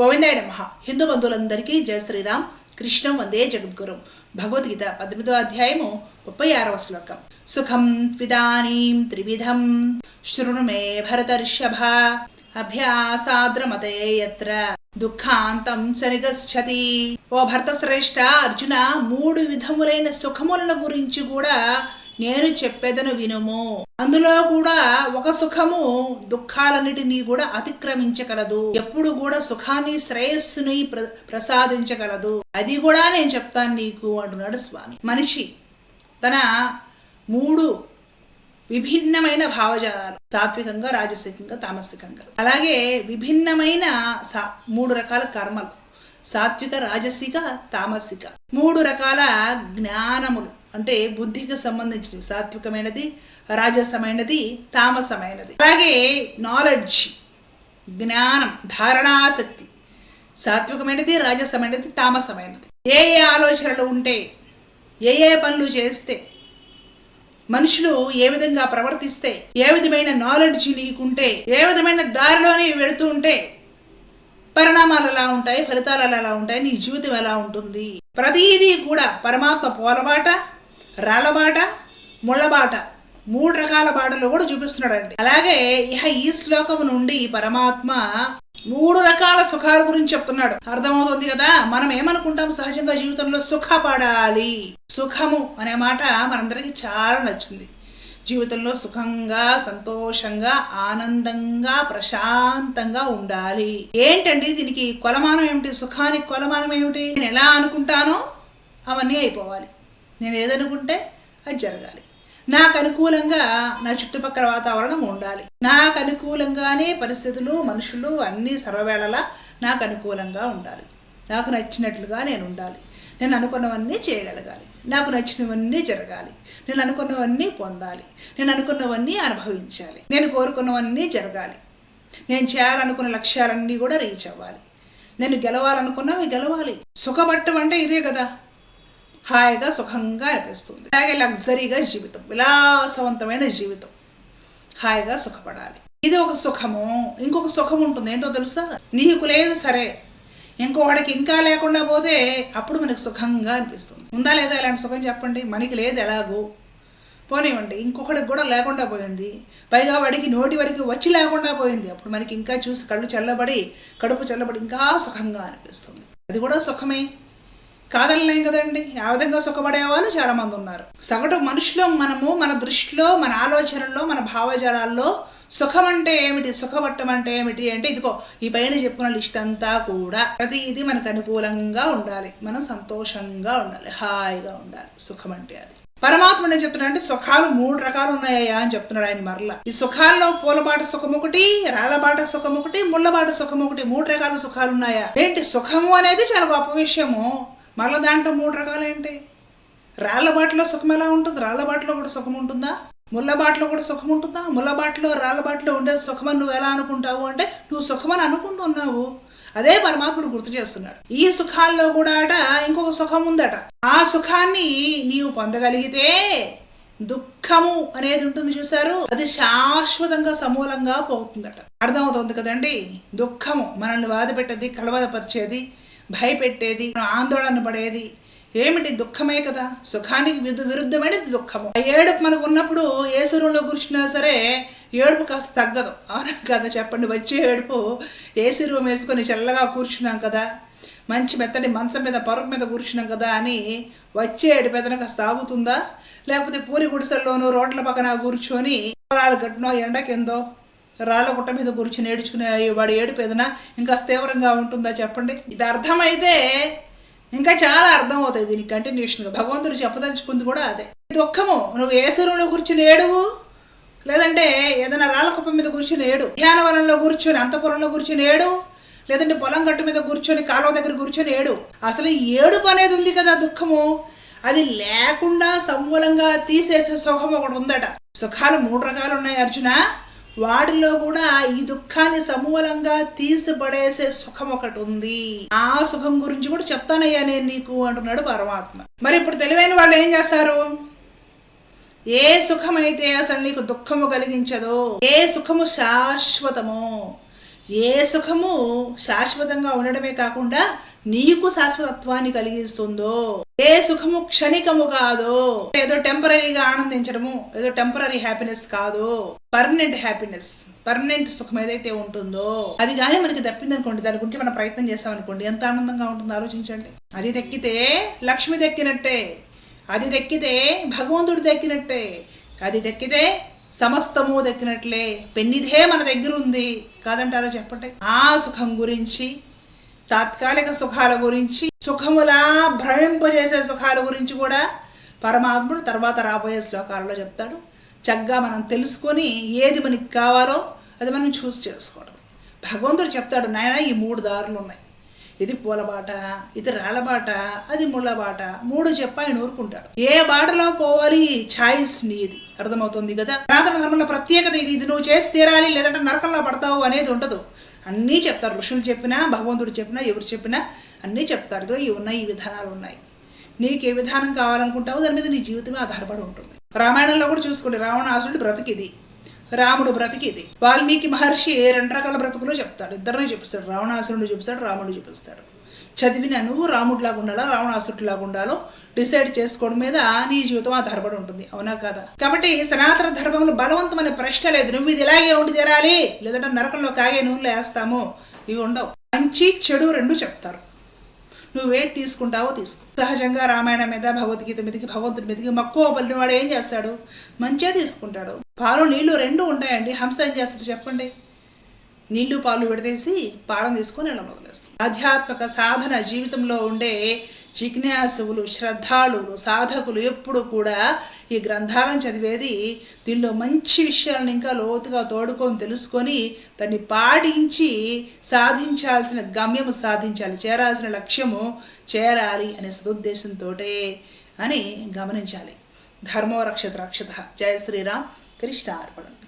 గోవిందాయ నమ. హిందూ బంధువులందరికీ జయ శ్రీరామ్. కృష్ణం వందే జగద్గురు. భగవద్గీత పద్దెనిమిదో అధ్యాయము ముప్పై ఆరవ శ్లోకం. సుఖం విదానీం త్రివిధం. శృణు మే భరతర్షభ. అభ్యాసాద్రమతే యత్ర. దుఃఖాంతం చనిగచ్చతి ఓ భరత శ్రేష్ఠ అర్జున మూడు విధములైన సుఖముల గురించి కూడా నేను చెప్పేదను వినుము. అందులో కూడా ఒక సుఖము దుఃఖాలన్నిటినీ కూడా అతిక్రమించగలదు. ఎప్పుడు కూడా సుఖాన్ని శ్రేయస్సుని ప్ర ప్రసాదించగలదు. అది కూడా నేను చెప్తాను నీకు అంటున్నాడు స్వామి. మనిషి తన మూడు విభిన్నమైన భావజాలాలు సాత్వికంగా రాజసికంగా తామసికంగా. అలాగే విభిన్నమైన సా- మూడు రకాల కర్మలు సాత్విక రాజసిక తామసిక. మూడు రకాల జ్ఞానములు. అంటే బుద్ధికి సంబంధించినవి సాత్వికమైనది రాజసమైనది తామసమైనది. అలాగే నాలెడ్జ్ జ్ఞానం ధారణాశక్తి సాత్వికమైనది రాజసమైనది తామసమైనది. ఏ ఏ ఆలోచనలు ఉంటే ఏ ఏ పనులు చేస్తే మనుషులు ఏ విధంగా ప్రవర్తిస్తే ఏ విధమైన నాలెడ్జ్ నీకుంటే ఏ విధమైన దారిలోనే వెళుతూ ఉంటే పరిణామాలు ఎలా ఉంటాయి ఫలితాలు ఎలా ఉంటాయి నీ జీవితం ఎలా ఉంటుంది? ప్రతిదీ కూడా పరమాత్మ పోలబాట రాళ్ళబాట ముళ్ళబాట మూడు రకాల బాటలు కూడా చూపిస్తున్నాడండి. అలాగే ఇహ ఈ శ్లోకము నుండి పరమాత్మ మూడు రకాల సుఖాల గురించి చెప్తున్నాడు. అర్థమవుతుంది కదా? మనం ఏమనుకుంటాం సహజంగా జీవితంలో? సుఖపడాలి. సుఖము అనే మాట మనందరికీ చాలా నచ్చింది. జీవితంలో సుఖంగా సంతోషంగా ఆనందంగా ప్రశాంతంగా ఉండాలి. ఏంటండి దీనికి కొలమానం ఏమిటి? సుఖానికి కొలమానం ఏమిటి? నేను ఎలా అనుకుంటానో అవన్నీ అయిపోవాలి. నేను ఏదనుకుంటే అది జరగాలి. నాకు అనుకూలంగా నా చుట్టుపక్కల వాతావరణం ఉండాలి. నాకు అనుకూలంగానే పరిస్థితులు మనుషులు అన్నీ సర్వవేళలా నాకు అనుకూలంగా ఉండాలి. నాకు నచ్చినట్లుగా నేను ఉండాలి నేను అనుకున్నవన్నీ చేయగలగాలి. నాకు నచ్చినవన్నీ జరగాలి. నేను అనుకున్నవన్నీ పొందాలి. నేను అనుకున్నవన్నీ అనుభవించాలి. నేను కోరుకున్నవన్నీ జరగాలి. నేను చేయాలనుకున్న లక్ష్యాలన్నీ కూడా రీచ్ అవ్వాలి. నేను గెలవాలనుకున్నవి గెలవాలి. సుఖపట్టం అంటే ఇదే కదా. హాయిగా సుఖంగా అనిపిస్తుంది. అలాగే లగ్జరీగా జీవితం విలాసవంతమైన జీవితం. హాయిగా సుఖపడాలి. ఇది ఒక సుఖము. ఇంకొక సుఖం ఉంటుంది. ఏంటో తెలుసా? నీకు లేదు సరే. ఇంకొకడికి ఇంకా లేకుండా పోతే అప్పుడు మనకు సుఖంగా అనిపిస్తుంది. ఉందా లేదా ఇలాంటి సుఖం చెప్పండి? మనకి లేదు ఎలాగో. పోనివ్వండి. ఇంకొకడికి కూడా లేకుండా పోయింది. పైగా వాడికి నోటి వరకు వచ్చి లేకుండా పోయింది. అప్పుడు మనకి ఇంకా చూసి కళ్ళు చల్లబడి కడుపు చల్లబడి ఇంకా సుఖంగా అనిపిస్తుంది. అది కూడా సుఖమే. కాదనలేం కదండి. ఆ విధంగా సుఖపడేవాళ్ళు చాలా మంది ఉన్నారు. సగటు మనుషులో మనము మన దృష్టిలో మన ఆలోచనల్లో మన భావజాలాల్లో సుఖం అంటే ఏమిటి? సుఖపట్టం అంటే ఏమిటి? అంటే ఇదిగో ఈ పైన చెప్పుకున్న లిస్ట్ అంతా కూడా ప్రతి ఇది మనకు అనుకూలంగా ఉండాలి. మనం సంతోషంగా ఉండాలి. హాయిగా ఉండాలి. సుఖం అంటే అది. పరమాత్మ నేను చెప్తున్నాడు అంటే సుఖాలు మూడు రకాలు ఉన్నాయా అని చెప్తున్నాడు ఆయన మరలా. ఈ సుఖాల్లో పూలబాట సుఖం ఒకటి రాళ్ళబాట సుఖం ఒకటి ముళ్ళబాట సుఖం ఒకటి మూడు రకాల సుఖాలు ఉన్నాయా ఏంటి? సుఖము అనేది చాలా గొప్ప విషయము. మరలా దాంట్లో మూడు రకాలు ఏంటి? రాళ్ళ బాటలో సుఖం ఎలా ఉంటుంది? రాళ్ళ బాటలో కూడా సుఖం ఉంటుందా? ముళ్ళ బాటలో కూడా సుఖం ఉంటుందా? ముళ్ళ బాటలో రాళ్ళ బాటలో ఉండేది సుఖమని నువ్వు ఎలా అనుకుంటావు అంటే నువ్వు సుఖమని అనుకుంటున్నావు. అదే పరమాత్ముడు గుర్తు చేస్తున్నాడు. ఈ సుఖాల్లో కూడా అట ఇంకొక సుఖం ఉందట. ఆ సుఖాన్ని నీవు పొందగలిగితే దుఃఖము అనేది ఉంటుంది చూసారు అది శాశ్వతంగా సమూలంగా పోతుందట. అర్థమవుతుంది కదండి? దుఃఖము మనల్ని బాధపెట్టేది కలవదపరిచేది భయపెట్టేది ఆందోళన పడేది. ఏమిటి దుఃఖమే కదా? సుఖానికి విధు విరుద్ధమైనది దుఃఖము. ఆ ఏడుపు మనకు ఉన్నప్పుడు ఏ శరీరంలో కూర్చున్నా సరే ఏడుపు కాస్త తగ్గదు. అవునా కదా? చెప్పండి. వచ్చే ఏడుపు ఏసీ రూమ్ వేసుకొని చల్లగా కూర్చున్నాం కదా? మంచి మెత్తటి మంచం మీద పరుపు మీద కూర్చున్నాం కదా అని వచ్చే ఏడుపు ఏదైనా కాస్త ఆగుతుందా? లేకపోతే పూరి గుడిసెల్లోనూ రోడ్ల పక్కన కూర్చొని పొలాలు కట్టినో ఎండ కిందో రాళ్ళ గుట్ట మీద కూర్చుని ఏడ్చుకునే వాడి ఏడుపు ఏదైనా ఇంకా తీవ్రంగా ఉంటుందా చెప్పండి? ఇది అర్థమైతే ఇంకా చాలా అర్థం అవుతాయి దీనికి కంటిన్యూషన్గా భగవంతుడు చెప్పదలుచుకుంది కూడా అదే. దుఃఖము నువ్వు ఏ శరీరంలో కూర్చుని ఏడువు? లేదంటే ఏదైనా రాళ్ళ కుప్ప మీద కూర్చుని ఏడు? ఉద్యానవనంలో కూర్చొని అంతపురంలో కూర్చొని ఏడు? లేదంటే పొలం గట్టు మీద కూర్చొని కాలువ దగ్గర కూర్చొని ఏడు? అసలు ఈ ఏడుపు అనేది ఉంది కదా దుఃఖము. అది లేకుండా సమూలంగా తీసేసే సుఖం ఒకటి ఉందట. సుఖాలు మూడు రకాలు ఉన్నాయి అర్జున. వాడిలో కూడా ఈ దుఃఖాన్ని సమూలంగా తీసిపడేసే సుఖం ఒకటి ఉంది ఆ సుఖం గురించి కూడా చెప్తానయ్యా నేను నీకు అంటున్నాడు పరమాత్మ. మరి ఇప్పుడు తెలివైన వాళ్ళు ఏం చేస్తారు? ఏ సుఖమైతే అసలు నీకు దుఃఖము కలిగించదో ఏ సుఖము శాశ్వతమో ఏ సుఖము శాశ్వతంగా ఉండడమే కాకుండా నీకు శాశ్వతత్వాన్ని కలిగిస్తుందో ఏ సుఖము క్షణికము కాదో. ఏదో టెంపరీగా ఆనందించడము ఏదో టెంపరీ హ్యాపీనెస్ కాదు. పర్మనెంట్ హ్యాపీనెస్ పర్మనెంట్ సుఖం ఏదైతే ఉంటుందో అది కానీ మనకి దప్పిందనుకోండి దాని గురించి మనం ప్రయత్నం చేస్తామనుకోండి. ఎంత ఆనందంగా ఉంటుందో ఆలోచించండి. అది దక్కితే లక్ష్మి దక్కినట్టే. అది దక్కితే భగవంతుడు దక్కినట్టే. అది దక్కితే సమస్తము దక్కినట్లే. పెన్నిదే మన దగ్గర ఉంది కాదంటారో చెప్పండి. ఆ సుఖం గురించి తాత్కాలిక సుఖాల గురించి సుఖములా భ్రమింపజేసే సుఖాల గురించి కూడా పరమాత్ముడు తర్వాత రాబోయే శ్లోకాలలో చెప్తాడు. చక్కగా మనం తెలుసుకొని ఏది మనకి కావాలో అది మనం చూస్ చేసుకోవడం భగవంతుడు చెప్తాడు నాయన ఈ మూడు దారులు ఉన్నాయి. ఇది పూల బాట ఇది రాళ్ళ బాట అది ముళ్ళ బాట మూడు చెప్ప ఆయన ఊరుకుంటాడు. ఏ బాటలో పోవాలి? ఛాయిస్ నీది. అర్థమవుతుంది కదా? పురాతన ధర్మంలో ప్రత్యేకత ఇది. ఇది నువ్వు చేసి తీరాలి లేదంటే నరకంలో పడతావు అనేది ఉండదు. అన్నీ చెప్తారు. ఋషులు చెప్పినా భగవంతుడు చెప్పినా ఎవరు చెప్పినా అన్నీ చెప్తారు. ఇవి ఉన్నాయి ఈ విధానాలు ఉన్నాయి. నీకు ఏ విధానం కావాలనుకుంటావో దాని మీద నీ జీవితమే ఆధారపడి ఉంటుంది. రామాయణంలో కూడా చూసుకోండి. రావణాసురుడు బ్రతికిది. రాముడు బ్రతికిది. వాల్మీకి మహర్షి రెండు రకాల బ్రతుకులో చెప్తాడు. ఇద్దరిని చూపిస్తాడు. రావణాసురుడు చూపిస్తాడు. రాముడు చూపిస్తాడు. చదివిన నువ్వు రాముడిలాగా ఉండాలా? రావణాసురుడిలాగా ఉండాలో? డిసైడ్ చేసుకోవడం మీద నీ జీవితం ఆధారపడి ఉంటుంది. అవునా కదా? కాబట్టి సనాతన ధర్మంలో బలవంతమైన ప్రశ్న లేదు. నువ్వు ఇది ఇలాగే ఉండి తీరాలి. లేదంటే నరకంలో కాగే నూనెలో వేస్తాము. ఇవి ఉండవు. మంచి చెడు రెండు చెప్తారు. నువ్వేది తీసుకుంటావో తీసుకో. సహజంగా రామాయణం మీద భగవద్గీత మీదకి భగవంతుడి మీదకి మక్కువ పలిన వాడు ఏం చేస్తాడు? మంచిగా తీసుకుంటాడు. పాలు నీళ్ళు రెండు ఉంటాయండి. హంస ఏం చేస్తుంది చెప్పండి? నీళ్ళు పాలు విడదీసి పాలను తీసుకొని వెళ్ళ మొదలేస్తుంది ఆధ్యాత్మిక సాధన జీవితంలో ఉండే జిజ్ఞాసువులు శ్రద్ధాళువులు సాధకులు ఎప్పుడు కూడా ఈ గ్రంథాలను చదివేది దీనిలో మంచి విషయాలను ఇంకా లోతుగా తోడుకొని తెలుసుకొని దాన్ని పాటించి సాధించాల్సిన గమ్యము సాధించాలి. చేరాల్సిన లక్ష్యము చేరాలి అనే సదుద్దేశంతో అని గమనించాలి. ధర్మో రక్షత. రక్షత జయ శ్రీరామ్. కృష్ణ అర్పణం